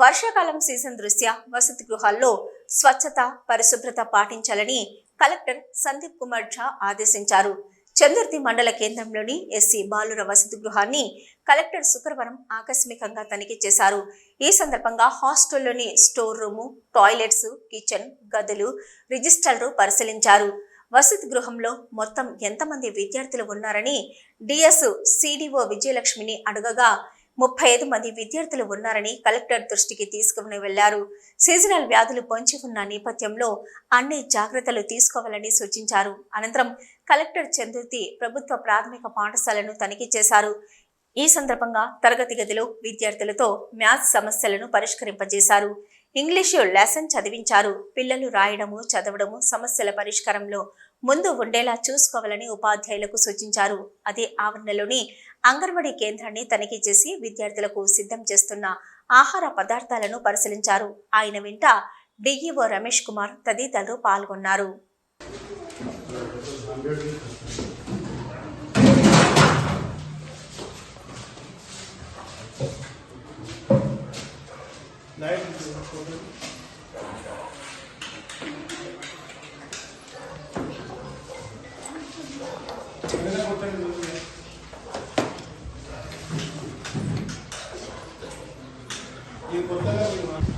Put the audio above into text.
వర్షాకాలం సీజన్ దృష్ట్యా వసతి గృహాల్లో స్వచ్ఛత పరిశుభ్రత పాటించాలని కలెక్టర్ సందీప్ కుమార్ ఝా ఆదేశించారు. చందుర్తి మండల కేంద్రంలోని ఎస్సీ బాలుర వసతి గృహాన్ని కలెక్టర్ శుక్రవారం ఆకస్మికంగా తనిఖీ చేశారు. ఈ సందర్భంగా హాస్టల్లోని స్టోర్ రూము టాయిలెట్స్ కిచెన్ గదులు రిజిస్టర్లు పరిశీలించారు. వసతి గృహంలో మొత్తం ఎంతమంది విద్యార్థులు ఉన్నారని డిఎస్ సిడిఓ విజయలక్ష్మిని అడగగా ముప్పై ఐదు మంది విద్యార్థులు ఉన్నారని కలెక్టర్ దృష్టికి తీసుకుని వెళ్ళారు. సీజనల్ వ్యాధులు పొంచి ఉన్న నేపథ్యంలో అన్ని జాగ్రత్తలు తీసుకోవాలని సూచించారు. అనంతరం కలెక్టర్ చంద్రుతి ప్రభుత్వ ప్రాథమిక పాఠశాలను తనిఖీ చేశారు. ఈ సందర్భంగా తరగతి గదిలో విద్యార్థులతో మ్యాథ్స్ సమస్యలను పరిష్కరింపజేశారు. ఇంగ్లీషు లెసన్ చదివించారు. పిల్లలు రాయడము చదవడము సమస్యల పరిష్కారంలో ముందు ఉండేలా చూసుకోవాలని ఉపాధ్యాయులకు సూచించారు. అదే ఆవరణలోని అంగన్వాడీ కేంద్రాన్ని తనిఖీ చేసి విద్యార్థులకు సిద్ధం చేస్తున్న ఆహార పదార్థాలను పరిశీలించారు. ఆయన వెంట డిఈఓ రమేష్ కుమార్ తదితరులు పాల్గొన్నారు. Light is important. Another hotel is here. ये